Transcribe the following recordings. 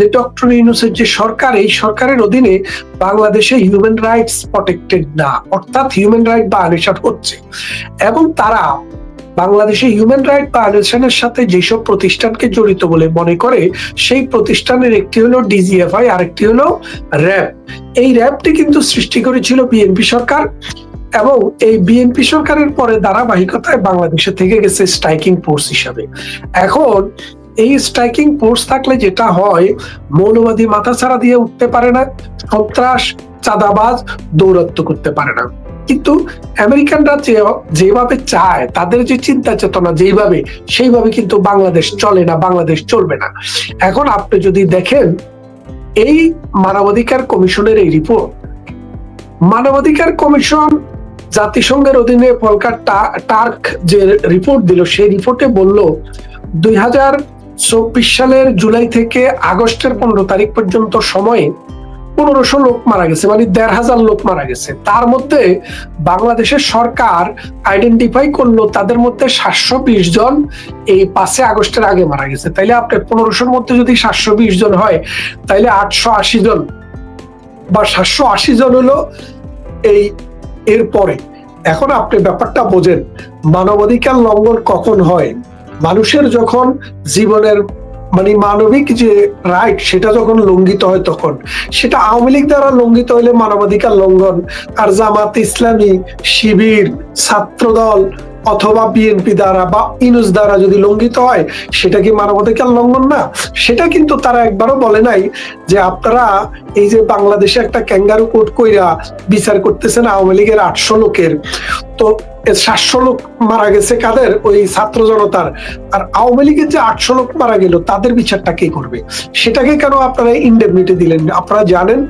যে ডক্টর ইউনুসের যে সরকার, এই সরকারের অধীনে বাংলাদেশে হিউম্যান রাইটস প্রটেক্টেড না, অর্থাৎ হিউম্যান রাইট ভায়োলেশন হচ্ছে। এবং তারা বাংলাদেশে হিউম্যান রাইট ভায়োলেশনের সাথে যেসব প্রতিষ্ঠানকে জড়িত বলে মনে করে, সেই প্রতিষ্ঠানের একটি হলো ডিজিএফআই আরেকটি হলো র্যাব। এই র্যাবটি কিন্তু সৃষ্টি করেছিল বিএনপি সরকার এবং এই বিএনপি সরকারের পরে ধারাবাহিকতায় বাংলাদেশে থেকে গেছে স্ট্রাইকিং ফোর্স হিসাবে। এখন এই স্ট্রাইকিং ফোর্স থাকলে যেটা হয়, মৌলবাদী মাথা ছাড়া দিয়ে উঠতে পারে না, সন্ত্রাস, চাঁদাবাজ দৌরত্ব করতে পারে না। কিন্তু আমেরিকানরা যেভাবে চায়, তাদের যে চিন্তা চেতনা যেভাবে সেইভাবে কিন্তু বাংলাদেশ চলে না, বাংলাদেশ চলবে না। এখন আপনি যদি দেখেন, এই মানবাধিকার কমিশনের এই রিপোর্ট মানবাধিকার কমিশন জাতিসংঘের অধীনে ফলকার টার্ক যে রিপোর্ট দিল, সেই রিপোর্টে বলল, দুই হাজার চব্বিশ সালের জুলাই থেকে আগস্টের পনেরো তারিখ পর্যন্ত সময়ে পনেরোশো লোক মারা গেছে মানে দেড় হাজার লোক মারা গেছে। তার মধ্যে বাংলাদেশের সরকার আইডেন্টিফাই করল তাদের মধ্যে সাতশো বিশ জন এই পাঁচে আগস্টের আগে মারা গেছে। তাইলে আপনার পনেরোশোর মধ্যে যদি সাতশো বিশ জন হয়, তাইলে আটশো আশি জন বা সাতশো আশি জন হলো এই এর পরে এখন আপনি ব্যাপারটা বোঝেন, মানবাধিকার লঙ্ঘন কখন হয়? মানুষের যখন জীবনের মানে মানবিক যে রাইট সেটা যখন লঙ্ঘিত হয় তখন, সেটা আওয়ামী লীগ দ্বারা লঙ্ঘিত হইলে মানবাধিকার লঙ্ঘন, আর জামাত ইসলামী, শিবির, ছাত্রদল অথবা বিএনপি দ্বারা বা ইনুস দ্বারা যদি লঙ্ঘিত হয়, সেটা কি মানবাধিকার লঙ্ঘন না? সেটা কিন্তু তারা একবারও বলে নাই যে আপনারা এই যে বাংলাদেশে একটা ক্যাঙ্গারু কোর্ট কইরা বিচার করতেছেন আওয়ামী লীগের আটশো লোকের, তো সাতশো লোক মারা গেছে কাদের? ওই ছাত্র জনতার। আর আওয়ামী লীগের যে আটশো লোক মারা গেল, তাদের বিচারটা কে করবে? সেটাকে কেন আপনারা ইন্ডেমনিটি দিলেন আপনারা জানেন,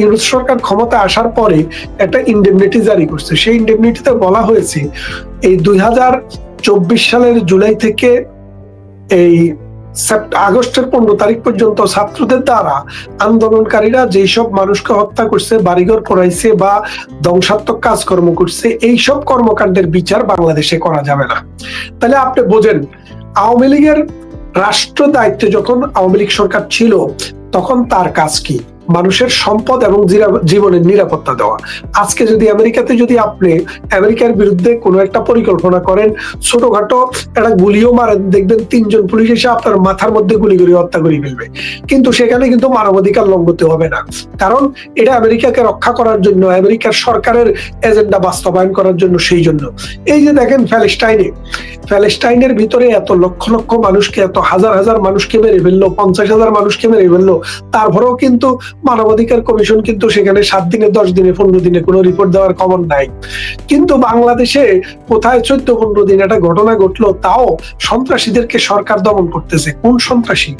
ইউনুস সরকার ক্ষমতা আসার পরে একটা ইন্ডেমনিটি জারি করছে। সেই ইন্ডেমনিটিতে বলা হয়েছে, এই দুই হাজার চব্বিশ সালের জুলাই থেকে এই আগস্টের পনেরো তারিখ পর্যন্ত ছাত্রদের দ্বারা আন্দোলনকারীরা যেসব মানুষকে হত্যা করছে, বাড়িঘর পড়াইছে বা ধ্বংসাত্মক কাজকর্ম করছে, এইসব কর্মকাণ্ডের বিচার বাংলাদেশে করা যাবে না। তাহলে আপনি বোঝেন, আওয়ামী লীগের রাষ্ট্র দায়িত্বে যখন আওয়ামী লীগ সরকার ছিল, তখন তার কাজ কি? মানুষের সম্পদ এবং জীবনের নিরাপত্তা দেওয়া। আজকে যদি আমেরিকাতে যদি আপনি আমেরিকার বিরুদ্ধে কোনো একটা পরিকল্পনা করেন, ছোটখাটো একটা গুলিও মারেন, দেখবেন তিনজন পুলিশ এসে আপনার মাথার মধ্যে গুলি করে হত্যা করে ফেলবে। কিন্তু সেখানে কিন্তু মানবাধিকার লঙ্ঘতে হবে না। কারণ এটা আমেরিকাকে রক্ষা করার জন্য, আমেরিকার সরকারের এজেন্ডা বাস্তবায়ন করার জন্য সেই জন্য। এই যে দেখেন প্যালেস্টাইনে প্যালেস্টাইনের ভিতরে এত লক্ষ লক্ষ মানুষকে, এত হাজার হাজার মানুষকে মেরে ফেলল, পঞ্চাশ হাজার মানুষকে মেরে ফেলল, তারপরেও কিন্তু মানবাধিকার কমিশন কিন্তু সেখানে সাত দিনে, দশ দিনে, পনেরো দিনে কোনো রিপোর্ট দেওয়ার খবর নাই। কিন্তু বাংলাদেশে কোথায় চোদ্দ, পনেরো দিন একটা ঘটনা ঘটলো, তাও সন্ত্রাসীদেরকে সরকার দমন করতেছে। কোন সন্ত্রাসী?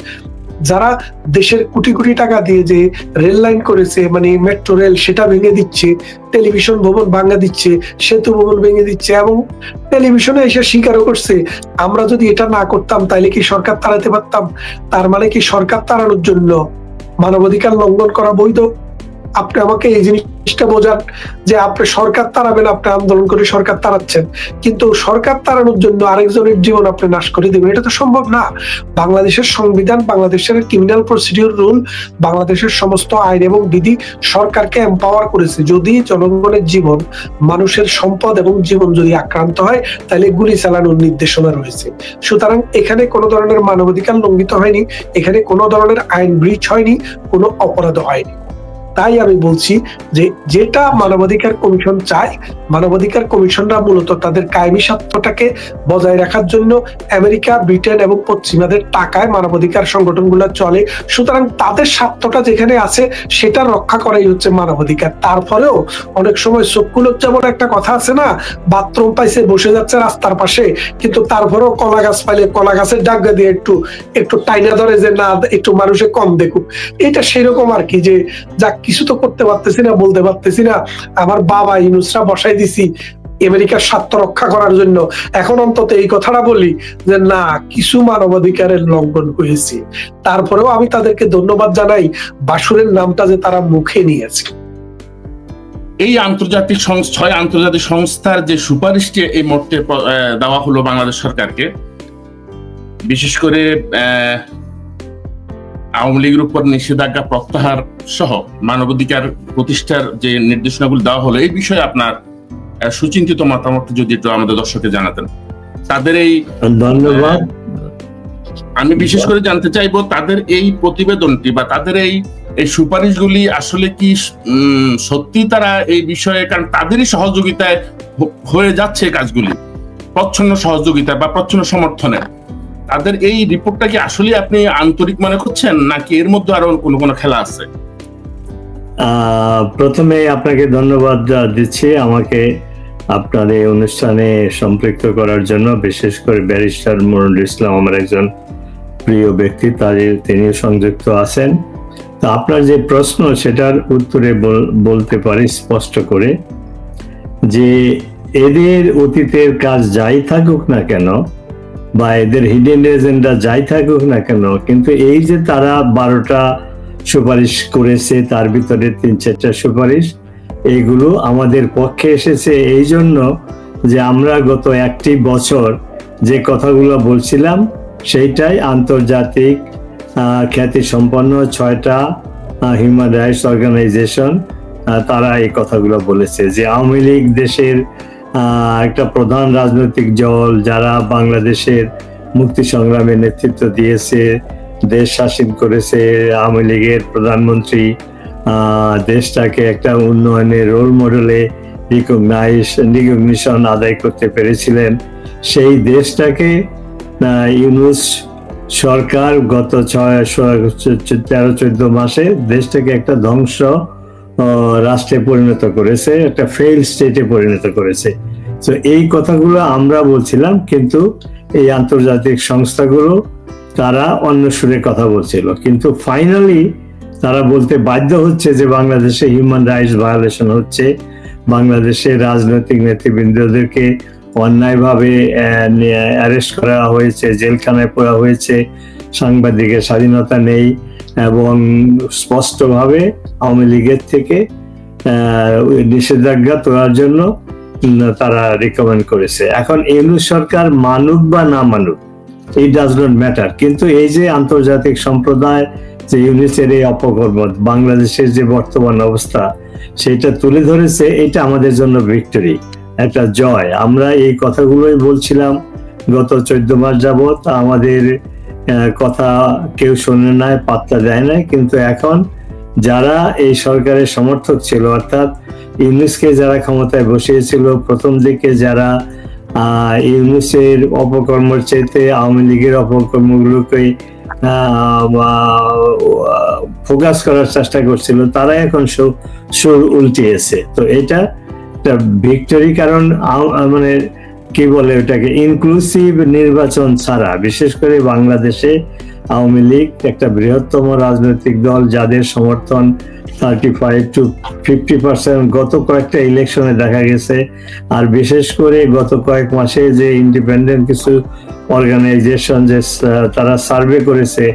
যারা দেশের কোটি কোটি টাকা দিয়ে যে রেল লাইন করেছে মানে মেট্রো রেল, সেটা ভেঙে দিচ্ছে, টেলিভিশন ভবন ভাঙা দিচ্ছে, সেতু ভবন ভেঙে দিচ্ছে, এবং টেলিভিশনে এসে স্বীকারও করছে, আমরা যদি এটা না করতাম তাহলে কি সরকার তাড়াতে পারতাম? তার মানে কি সরকার তাড়ানোর জন্য মানবাধিকার লঙ্ঘন করা বৈধ। আপনি আমাকে এই জিনিসটা বোঝান যে আপনি সরকার তাড়াবেন, আপনি আন্দোলন করে সরকার তাড়াচ্ছেন। কিন্তু সরকার তাড়ানোর জন্য আরেকজনের জীবন আপনি নাশ করে দেবেন। এটা তো সম্ভব না। বাংলাদেশের সংবিধান, বাংলাদেশের ক্রিমিনাল প্রসিডিউর রুল বাংলাদেশের সমস্ত আইন এবং বিধি সরকারকে এম্পাওয়ার করেছে। যদি জনগণের জীবন, মানুষের সম্পদ এবং জীবন যদি আক্রান্ত হয়, তাহলে গুলি চালানোর নির্দেশনা রয়েছে। সুতরাং এখানে কোনো ধরনের মানবাধিকার লঙ্ঘিত হয়নি, এখানে কোনো ধরনের আইন ব্রিচ হয়নি, কোনো অপরাধ হয়নি। তাই আমি বলছি যে যেটা মানবাধিকার কমিশন চায়, মানবাধিকার কমিশনরা মূলত তাদের কায়েমি স্বার্থটাকে বজায় রাখার জন্য আমেরিকা, ব্রিটেন এবং পশ্চিমাদের টাকায় মানবাধিকার সংগঠনগুলো চলে। সুতরাং তাদের স্বার্থটা যেখানে আছে সেটা রক্ষা করাই হচ্ছে মানবাধিকার। তারপরেও অনেক সময় চক্ষুলোর যেমন একটা কথা আছে না, বাথরুম পাইছে, বসে যাচ্ছে রাস্তার পাশে, কিন্তু তারপরেও কলা গাছ পাইলে কলা গাছের ডাগা দিয়ে একটু একটু টাইনা ধরে যে না, একটু মানুষে কম দেখুক। এটা সেরকম আর কি যে যাক কিছু তো করতে পারতেছি না, বলতে পারতেছি না। আমার বাবা ইনুসরা বসাই দিছি আমেরিকার স্বার্থ রক্ষা করার জন্য। এখন অন্তত এই কথাটা বলি যে, না, কিছু মানবাধিকারের লঙ্ঘন হয়েছে। তারপরেও আমি তাদেরকে ধন্যবাদ জানাই, বাসুরের নামটা যে তারা মুখে নিয়েছে। এই আন্তর্জাতিক ছয় আন্তর্জাতিক সংস্থার যে সুপারিশটি এই মুহূর্তে দেওয়া হলো বাংলাদেশ সরকারকে, বিশেষ করে আওয়ামী লীগের উপর নিষেধাজ্ঞা প্রত্যাহার সহ মানবাধিকার প্রতিষ্ঠার যে নির্দেশনাগুলো দেওয়া হলো এই বিষয়ে আপনার সুচিন্তিত মতামত যদি একটু আমাদের দর্শককে জানাতেন। তাদের এই ধন্যবাদ। আমি বিশেষ করে জানতে চাইব তাদের এই প্রতিবেদনটি বা তাদের এই এই সুপারিশগুলি আসলে কি উম, সত্যি তারা এই বিষয়ে কারণ তাদেরই সহযোগিতায় হয়ে যাচ্ছে কাজগুলি। প্রচ্ছন্ন সহযোগিতা বা প্রচ্ছন্ন সমর্থনে। তাদের এই রিপোর্টটা কি আসলে আপনি আন্তরিক মনে করছেন, নাকি এর মধ্যে আরও কোনো কোনো খেলা আছে? প্রথমে আপনাকে ধন্যবাদ দিচ্ছি আমাকে আপনার এই অনুষ্ঠানে সম্পৃক্ত করার জন্য, বিশেষ করে ব্যারিস্টার মরুল ইসলাম আমার একজন প্রিয় ব্যক্তি, তার তিনি সংযুক্ত আছেন। তো আপনার যে প্রশ্ন, সেটার উত্তরে বল- বলতে পারি স্পষ্ট করে যে এদের অতীতের কাজ যাই থাকুক না কেন বা এদের হিডেন এজেন্ডা যাই থাকুক না কেন, কিন্তু এই যে তারা বারোটা সুপারিশ করেছে, তার ভিতরে তিন চারটা সুপারিশ এইগুলো আমাদের পক্ষে এসেছে। এই জন্য যে আমরা গত একটি বছর যে কথাগুলো বলছিলাম, সেইটাই আন্তর্জাতিক খ্যাতি সম্পন্ন ছয়টা হিউম্যান রাইটস অর্গানাইজেশন তারা এই কথাগুলো বলেছে যে আওয়ামী লীগ দেশের একটা প্রধান রাজনৈতিক দল যারা বাংলাদেশের মুক্তি সংগ্রামে নেতৃত্ব দিয়েছে, দেশ শাসন করেছে, আওয়ামী লীগের প্রধানমন্ত্রী দেশটাকে একটা উন্নয়নের রোল মডেলে রিকগনাইজ রিকগনিশন আদায় করতে পেরেছিলেন। সেই দেশটাকে ইউনুস সরকার গত ছয় তেরো, চোদ্দ মাসে দেশটাকে একটা ধ্বংস রাষ্ট্রে পরিণত করেছে, একটা ফেল স্টেটে পরিণত করেছে। তো এই কথাগুলো আমরা বলছিলাম, কিন্তু এই আন্তর্জাতিক সংস্থাগুলো তারা অন্য সুরে কথা বলছিল। কিন্তু ফাইনালি তারা বলতে বাধ্য হচ্ছে যে বাংলাদেশে হিউম্যান রাইটস ভায়োলেশন হচ্ছে, বাংলাদেশে রাজনৈতিক নেতৃবৃন্দদেরকে অন্যায়ভাবে অ্যারেস্ট করা হয়েছে, জেলখানায় পড়া হয়েছে, সাংবাদিকের স্বাধীনতা নেই। এবং স্পষ্টভাবে আওয়ামী লীগের থেকে নিষেধাজ্ঞা তোলার জন্য তারা রিকমেন্ড করেছে। এখন এনু সরকার মানুক বা না মানুক এই ডাজ নট ম্যাটার কিন্তু এই যে আন্তর্জাতিক সম্প্রদায়, যে ইউনিসের এই অপকর্ম, বাংলাদেশের যে বর্তমান অবস্থা, সেটা তুলে ধরেছে, এটা আমাদের জন্য ভিক্টরি একটা জয়। আমরা এই কথাগুলোই বলছিলাম গত চোদ্দ মাস যাবত আমাদের কথা কেউ শোনে নাই, পাত্তা দেয় না কিন্তু এখন যারা এই সরকারের সমর্থক ছিল, অর্থাৎ ইউনুসকে যারা ক্ষমতায় বসিয়েছিল, প্রথম দিকে যারা ইউনুসের অপকর্মের চাইতে আওয়ামী লীগের অপকর্মগুলোকে ফোকাস করার চেষ্টা করছিল তারা এখন সুর উল্টিয়েছে। তো এটা ভিক্টরি কারণ মানে কি বলে ওটাকে? ইনক্লুসিভ নির্বাচন ছাড়া, বিশেষ করে বাংলাদেশে আওয়ামী লীগ একটা বৃহত্তম রাজনৈতিক দল, যাদের সমর্থন thirty five to fifty percent গত কয়েকটা ইলেকশনে দেখা গেছে। আর বিশেষ করে গত কয়েক মাসে যে ইন্ডিপেন্ডেন্ট কিছু অর্গানাইজেশন যে তারা সার্ভে করেছে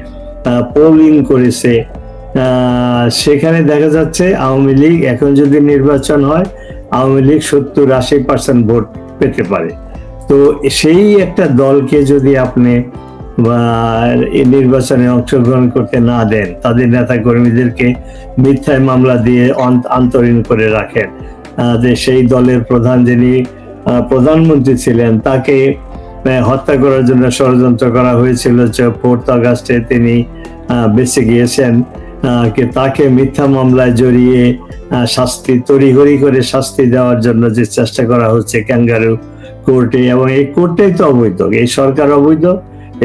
পোলিং করেছে সেখানে দেখা যাচ্ছে আওয়ামী লীগ এখন যদি নির্বাচন হয়, আওয়ামী লীগ সত্তর আশি পার্সেন্ট ভোট পেতে পারে। তো সেই একটা দলকে যদি আপনি নির্বাচনে অংশগ্রহণ করতে না দেন, তাদের নেতা কর্মীদেরকে মিথ্যায় মামলা দিয়ে অন্তরীণ করে রাখেন। যে সেই দলের প্রধান যিনি প্রধানমন্ত্রী ছিলেন, তাকে হত্যা করার জন্য ষড়যন্ত্র করা হয়েছিল যে ফোর্থ আগস্টে তিনি বেঁচে গিয়েছেন। তাকে মিথ্যা মামলায় জড়িয়ে শাস্তি, তড়িঘড়ি করে শাস্তি দেওয়ার জন্য যে চেষ্টা করা হচ্ছে ক্যাঙ্গারু কোর্টে এবং এই কোর্টেই তো অবৈধ, এই সরকার অবৈধ,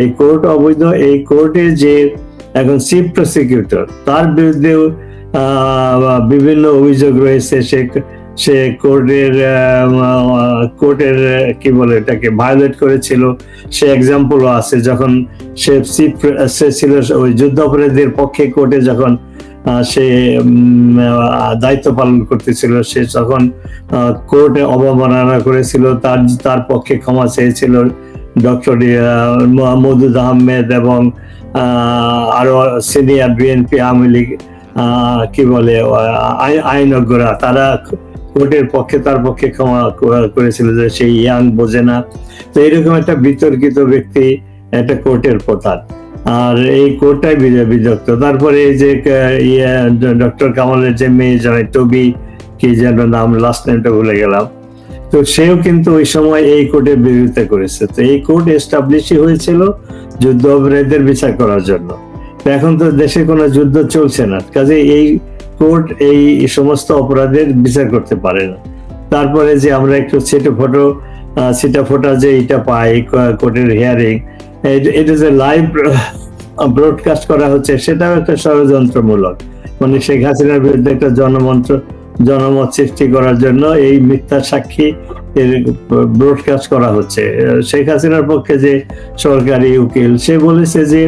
এই কোর্ট অবৈধ, এই কোর্টে যে এখন চিফ প্রসিকিউটর, তার বিরুদ্ধেও বিভিন্ন অভিযোগ রয়েছে, সে সে কোর্টের কোর্টের, কি বলে এটাকে, ভায়োলেট করেছিল, সে এক্সাম্পলও আছে, যখন সে সে ছিল ওই যুদ্ধাপরাধীদের পক্ষে কোর্টে যখন সে দায়িত্ব পালন করতেছিল। সে যখন কোর্টে অবমাননা করেছিল, তার তার পক্ষে ক্ষমা চেয়েছিল ডক্টর মহমুদুদ আহমেদ এবং আরও সিনিয়র বিএনপি আওয়ামী লীগ কি বলে আইনজ্ঞরা, তারা কোর্টের পক্ষে, তার পক্ষে ক্ষমা করেছিল যে সেই ইয়াং বোঝে না। তো এরকম একটা বিতর্কিত ব্যক্তি একটা কোর্টের প্রধান। আর এই কোর্টটাই বিযুক্ত তারপরে এই যে ডক্টর কামালের যে মেয়ে জয় টবি কি যেন নাম লাস্ট নেমটা ভুলে গেলাম। তো সেও কিন্তু ওই সময় এই কোর্টের বিরোধিতা করেছে। তো এই কোর্ট এস্টাবলিশই হয়েছিল যুদ্ধ অপরাধীদের বিচার করার জন্য। এখন তো দেশে কোনো যুদ্ধ চলছে না। কাজে এই কোর্ট এই সমস্ত অপরাধের বিচার করতে পারে না। তারপরে যে আমরা একটু ছিটে ফটো ছিটা ফোটা যে এটা পাই কোর্টের হিয়ারিং এটা যে লাইভ ব্রডকাস্ট করা হচ্ছে, সেটাও একটা ষড়যন্ত্রমূলক। মানে শেখ হাসিনার বিরুদ্ধে একটা জনমন্ত্র, জনমত সৃষ্টি করার জন্য এই মিথ্যা সাক্ষী এর ব্রডকাস্ট করা হচ্ছে। শেখ হাসিনার পক্ষে যে সরকারি উকিল, সে বলেছে যে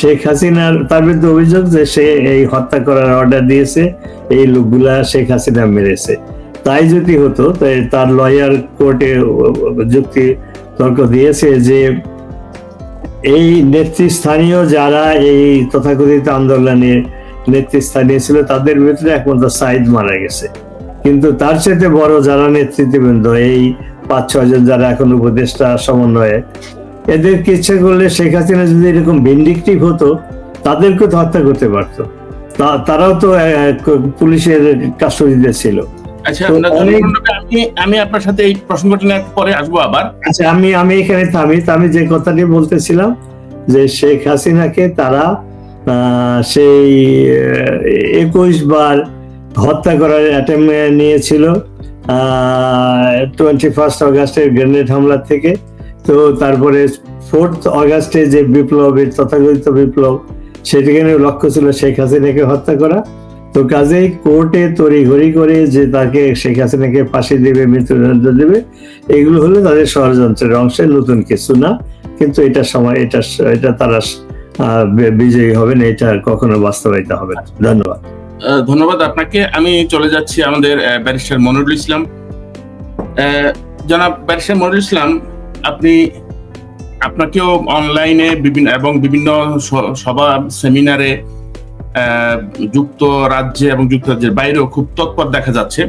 শেখ হাসিনার, তার বিরুদ্ধে অভিযোগ যে সে এই হত্যা করার অর্ডার দিয়েছে, এই লোকগুলা শেখ হাসিনা মেরেছে। তাই যদি হতো, তাই তার লয়ার কোর্টে যুক্তি তর্ক দিয়েছে যে এই নেতৃস্থানীয় যারা এই তথাকথিত আন্দোলনের নেতৃস্থানীয় ছিল, তাদের ভিতরে একমাত্র সাইদ মারা গেছে। কিন্তু তার সাথে বড় যারা নেতৃত্ববৃন্দ, এই পাঁচ ছয় জন যারা এখন উপদেষ্টা সমন্বয়ে, এদের ইচ্ছে করলে শেখ হাসিনা যদি এরকম ভিন্ডিকটিভ হতো তাদেরকে তো হত্যা করতে পারতো। তারাও তো পুলিশের কাস্টডিতে ছিল। আচ্ছা। আমি আপনার সাথে এই প্রসঙ্গটা নিয়ে পরে আসব আবার আচ্ছা আমি আমি এখানে থামি আমি যে কথাটি বলতেছিলাম যে শেখ হাসিনাকে তারা সেই একুশ বার হত্যা করার অ্যাটেম্প নিয়েছিল টোয়েন্টি ফার্স্ট অগাস্টের গ্রেনেড হামলা থেকে তো তারপরে ফোর্থ অগাস্টে যে বিপ্লবের তথাকথিত বিপ্লব সেটিখানে লক্ষ্য ছিল শেখ হাসিনাকে হত্যা করা তো কাজেই কোর্টে তড়িঘড়ি করে যে তাকে শেখ হাসিনাকে ফাঁসি দেবে, মৃত্যুদণ্ড দেবে, এগুলো হলো তাদের ষড়যন্ত্রের অংশে, নতুন কিছু না। কিন্তু এটা সময়, এটা এটা তারা বিজয়ী হবেন এটা কখনো বাস্তবায়িত হবে না। ধন্যবাদ। ধন্যবাদ আপনাকে। আমি চলে যাচ্ছি আমাদের ব্যারিস্টার মনিরুল ইসলাম। জনাব ব্যারিস্টার মনিরুল ইসলাম, আপনি, আপনাকেও অনলাইনে বিভিন্ন এবং বিভিন্ন সভা, সেমিনারে আহ, যুক্ত রাজ্যে এবং যুক্তরাজ্যের বাইরেও খুব তৎপর দেখা যাচ্ছে।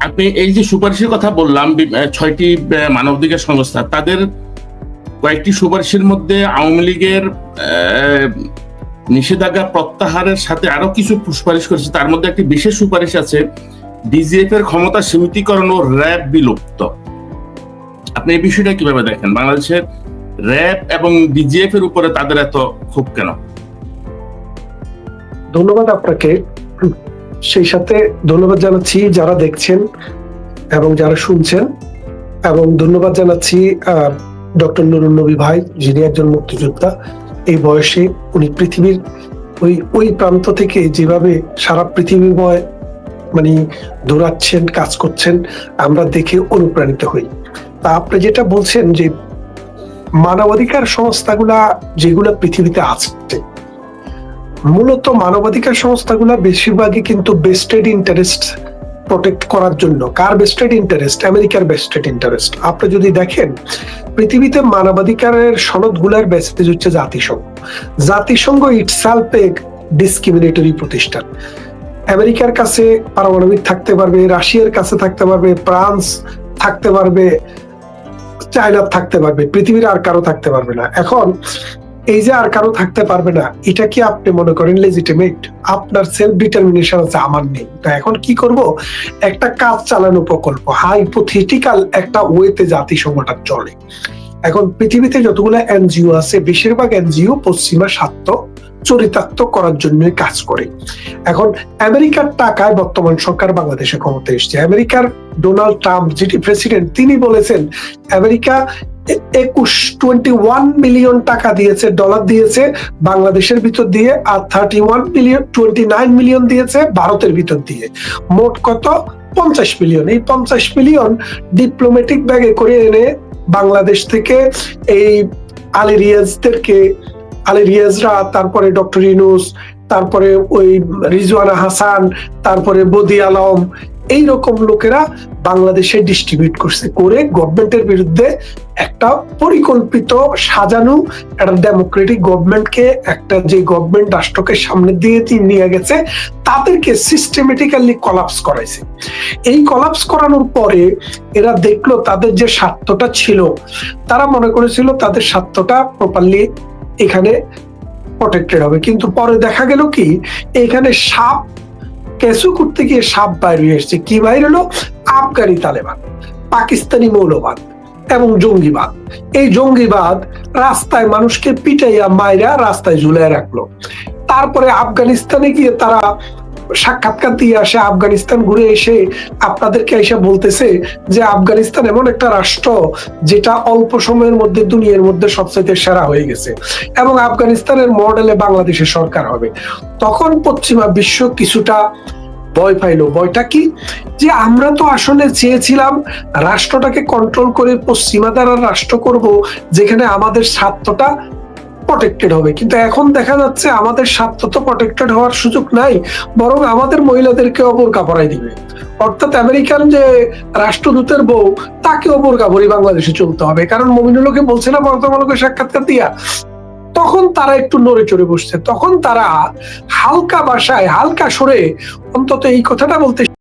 আপনি এই যে সুপারিশের কথা বললাম ছয়টি মানবাধিকার সংস্থা তাদের কয়েকটি সুপারিশের মধ্যে আওয়ামী লীগের নিষেধাজ্ঞা প্রত্যাহারের সাথে আরও কিছু সুপারিশ করেছে। তার মধ্যে একটি বিশেষ সুপারিশ আছে ডিজিএফ এর ক্ষমতা সীমিতীকরণ ও র্যাব বিলুপ্ত। আপনি এই বিষয়টা কীভাবে দেখেন? বাংলাদেশের র্যাব এবং ডিজিএফ এর উপরে তাদের এত ক্ষোভ কেন? ধন্যবাদ আপনাকে। সেই সাথে ধন্যবাদ জানাচ্ছি যারা দেখছেন এবং যারা শুনছেন এবং ধন্যবাদ জানাচ্ছি ডক্টর নুরুল নবী ভাই, যিনি একজন মুক্তিযোদ্ধা। এই বয়সে উনি পৃথিবীর ওই ওই প্রান্ত থেকে যেভাবে সারা পৃথিবী পৃথিবীময় মানে দৌড়াচ্ছেন, কাজ করছেন, আমরা দেখে অনুপ্রাণিত হই। তা আপনি যেটা বলছেন যে মানবাধিকার সংস্থাগুলা যেগুলো পৃথিবীতে আছে, মূলত মানবাধিকার সংস্থাগুলো বেশিরভাগই কিন্তু বেস্টেড ইন্টারেস্ট প্রোটেক্ট করার জন্য। কার বেস্টেড ইন্টারেস্ট আমেরিকার বেস্টেড ইন্টারেস্ট আপনি যদি দেখেন, পৃথিবীতে মানবাধিকারের সনদগুলার বেসিস হচ্ছে জাতিসংঘ। জাতিসংঘ ইটসেলফ এক ডিসক্রিমিনেটরি প্রতিষ্ঠান। আমেরিকার কাছে পারমাণবিক থাকতে পারবে, রাশিয়ার কাছে থাকতে পারবে, ফ্রান্স থাকতে পারবে চায়না থাকতে পারবে, পৃথিবীর আর কারও থাকতে পারবে না। এখন, এই যে আর কারও থাকতে পারবে না, এটা কি আপনি মনে করেন লেজিটিমেট আপনার সেলফ ডিটারমিনেশন আছে, আমার নেই। তা এখন কি করব? একটা কাজ চালানো প্রকল্প হাইপোথেটিক্যাল একটা ওয়েতে জাতিসংঘটা চলে। এখন পৃথিবীতে যতগুলো এনজিও আছে, বেশিরভাগ এনজিও পশ্চিমা স্বার্থ চরিতার্থ করার জন্য কাজ করে। এখন আমেরিকার টাকায় বর্তমান সরকার বাংলাদেশে ক্ষমতা এসছে। আমেরিকার ডোনাল্ড ট্রাম্প যেটি প্রেসিডেন্ট, তিনি বলেছেন, আমেরিকা একুশ, টোয়েন্টি ওয়ান মিলিয়ন টাকা দিয়েছে, ডলার দিয়েছে, বাংলাদেশের ভিতর দিয়ে, আর thirty one million, twenty nine million দিয়েছে, ভারতের ভিতর দিয়ে। মোট কত? পঞ্চাশ মিলিয়ন। এই পঞ্চাশ মিলিয়ন ডিপ্লোম্যাটিক ব্যাগে করে এনে বাংলাদেশ থেকে এই আলী রিয়াজদেরকে, আলী রিয়াজরা, তারপরে ডক্টর ইনুস তারপরে ওই রিজওয়ানা হাসান, তারপরে বদি আলম এই রকম লোকেরা বাংলাদেশে ডিস্ট্রিবিউট করছে, করে গভর্নমেন্টের বিরুদ্ধে একটা পরিকল্পিত সাজানো একটা ডেমোক্রেটিক গভর্নমেন্টকে একটা যে গভর্নমেন্ট রাষ্ট্রকে সামনে দিয়ে নিয়ে গেছে, তাদেরকে সিস্টেমেটিক্যালি কলাপস করাইছে। এই কলাপস করানোর পরে এরা দেখল তাদের যে স্বার্থটা ছিল, তারা মনে করেছিল তাদের স্বার্থটা প্রপারলি এখানে প্রটেক্টেড হবে। কিন্তু পরে দেখা গেল কি, এখানে সাপ কেঁচু করতে গিয়ে সাপ হয়ে এসছে। কি বাইর হলো? আফগানি তালেবান, পাকিস্তানি মৌলবাদ এবং জঙ্গিবাদ। এই জঙ্গিবাদ রাস্তায় মানুষকে পিটাইয়া মাইরা রাস্তায় ঝুলাই রাখল। তারপরে আফগানিস্তানে গিয়ে তারা সাক্ষাৎকার দিয়ে আসে, আফগানিস্তান ঘুরে এসে আপনাদেরকে এসে বলতেছে যে আফগানিস্তান এমন একটা রাষ্ট্র যেটা অল্প সময়ের মধ্যে দুনিয়ার মধ্যে সবচেয়ে সেরা হয়ে গেছে এবং আফগানিস্তানের মডেলে বাংলাদেশের সরকার হবে। তখন পশ্চিমা বিশ্ব কিছুটা ভয় পাইলো। ভয়টা কি? যে আমরা তো আসলে চেয়েছিলাম রাষ্ট্রটাকে কন্ট্রোল করে পশ্চিমা দ্বারা রাষ্ট্র করব, যেখানে আমাদের স্বার্থটা প্রটেক্টেড হবে। কিন্তু এখন দেখা যাচ্ছে আমাদের স্বার্থ তো প্রটেক্টেড হওয়ার সুযোগ নাই, বরং আমাদের মহিলাদেরকে অপর কাপড়াই দিবে। অর্থাৎ আমেরিকান যে রাষ্ট্রদূতের বউ, তাকে অপর কাপড়ই বাংলাদেশে চলতে হবে। কারণ মমিনুলকে বলছে না বর্তমানকে সাক্ষাৎকার দিয়া, তখন তারা একটু নড়ে চড়ে বসছে। তখন তারা হালকা বাসায়, হালকা সরে অন্তত এই কথাটা বলতে